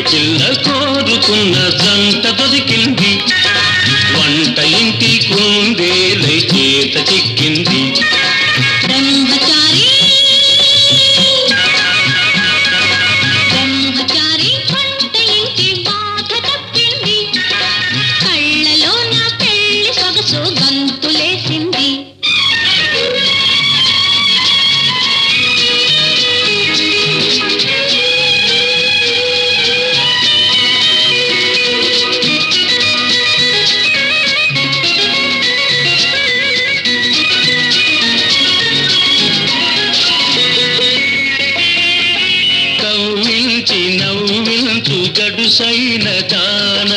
పిల్ల కోరుకున్న జంట దొరికింది. వంట ఇంటి కుందేలై చేత చిక్కింది. మరచి నవ్వించు గడుసైన దాన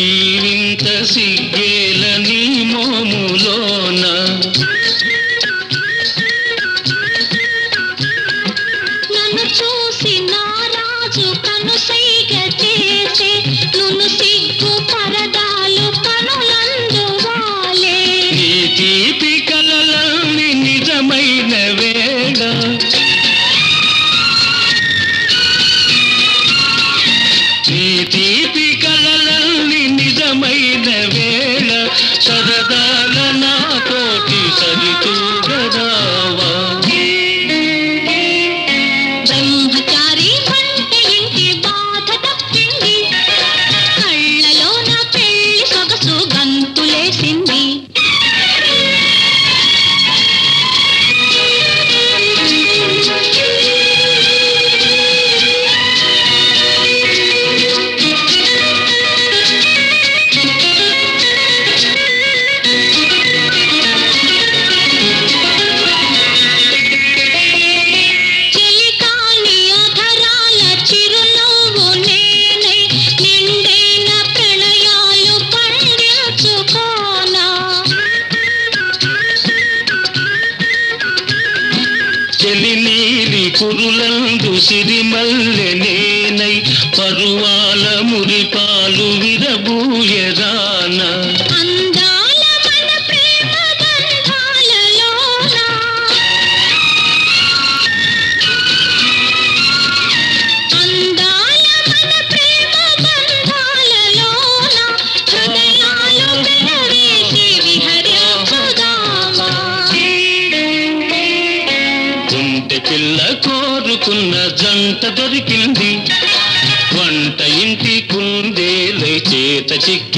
ఈ వింత సిగ్గే నీలి నీలి కురులందు సిరిమల్లె నేనై పరువాల మురిపాలు విరబూయరా తోటి పిల్ల కోరుకున్న జంట దొరికింది. వంట ఇంటి కుందేలై చేత చిక్కి